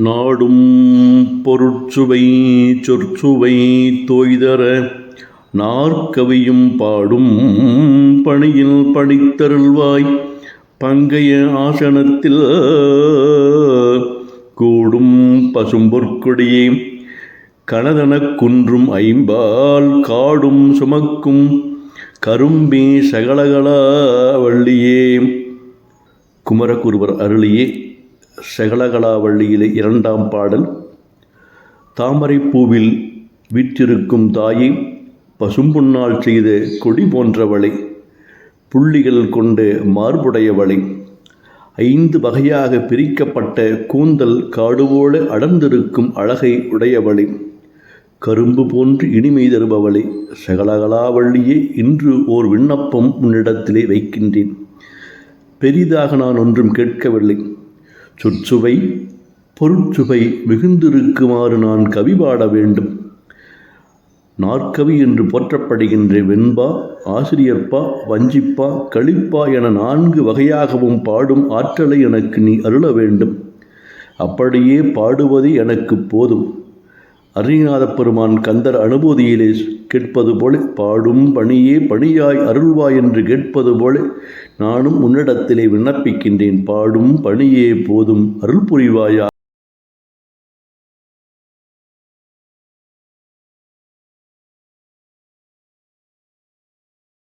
நாடும் பொருட்சுவை சொற்சுவை தோய்தர நாற்கவியும் பாடும் பணியில் பணித்தருள்வாய். பங்கைய ஆசனத்தில் கூடும் பசும்பொற்கொடியே கனதனக் குன்றும் ஐம்பால் காடும் சுமக்கும் கரும்பே சகலகலா வள்ளியே. குமரகுருவர் அருளியே. சகலகலாவள்ளியிலே இரண்டாம் பாடல். தாமரைப் பூவில் வீற்றிருக்கும் தாயை பசும்புண்ணால் செய்த கொடி போன்றவளை புள்ளிகள் கொண்டு மார்புடையவளை. ஐந்து வகையாக பிரிக்கப்பட்ட கூந்தல் காடுபோல அடர்ந்திருக்கும் அழகை உடையவளை. கரும்பு போன்று இனிமை தருபவளை சகலகலாவள்ளியே இன்று ஓர் விண்ணப்பம் உன்னிடத்திலே வைக்கின்றேன். பெரிதாக நான் ஒன்றும் கேட்கவில்லை. சொற்சுவை பொருட்சுவை மிகுந்திருக்குமாறு நான் கவி பாட வேண்டும். நாற்கவி என்று போற்றப்படுகின்ற வெண்பா ஆசிரியப்பா வஞ்சிப்பா களிப்பா என நான்கு வகையாகவும் பாடும் ஆற்றலை எனக்கு நீ அருள வேண்டும். அப்படியே பாடுவது எனக்கு போதும். அருணிநாத பெருமான் கந்தர் அனுபூதியிலே கேட்பது போல பாடும் பணியே பணியாய் அருள்வாய் என்று கேட்பது போல நானும் உன்னிடத்திலே விண்ணப்பிக்கின்றேன். பாடும் பணியே போதும். அருள் புரிவாயா?